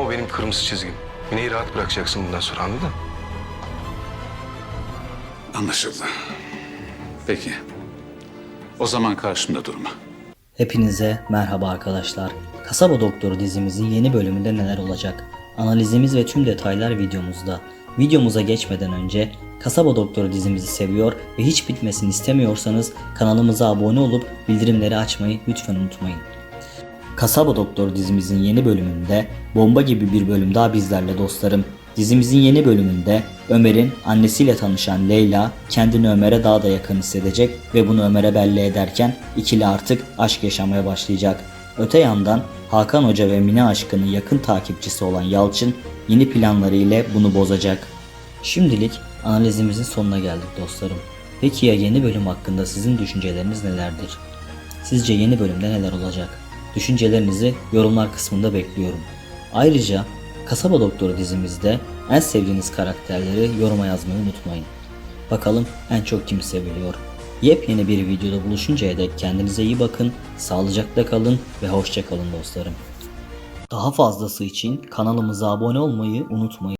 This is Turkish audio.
O benim kırmızı çizgim. Mine'yi rahat bırakacaksın bundan sonra anladın? Anlaşıldı. Peki. O zaman karşımda durma. Hepinize merhaba arkadaşlar. Kasaba Doktoru dizimizin yeni bölümünde neler olacak? Analizimiz ve tüm detaylar videomuzda. Videomuza geçmeden önce Kasaba Doktoru dizimizi seviyor ve hiç bitmesini istemiyorsanız kanalımıza abone olup bildirimleri açmayı lütfen unutmayın. Kasaba Doktor dizimizin yeni bölümünde bomba gibi bir bölüm daha bizlerle dostlarım. Dizimizin yeni bölümünde Ömer'in annesiyle tanışan Leyla kendini Ömer'e daha da yakın hissedecek ve bunu Ömer'e belli ederken ikili artık aşk yaşamaya başlayacak. Öte yandan Hakan Hoca ve Mine aşkının yakın takipçisi olan Yalçın yeni planları ile bunu bozacak. Şimdilik analizimizin sonuna geldik dostlarım. Peki ya yeni bölüm hakkında sizin düşünceleriniz nelerdir? Sizce yeni bölümde neler olacak? Düşüncelerinizi yorumlar kısmında bekliyorum. Ayrıca Kasaba Doktoru dizimizde en sevdiğiniz karakterleri yoruma yazmayı unutmayın. Bakalım en çok kim seviliyor? Yepyeni bir videoda buluşuncaya dek kendinize iyi bakın, sağlıcakla kalın ve hoşça kalın dostlarım. Daha fazlası için kanalımıza abone olmayı unutmayın.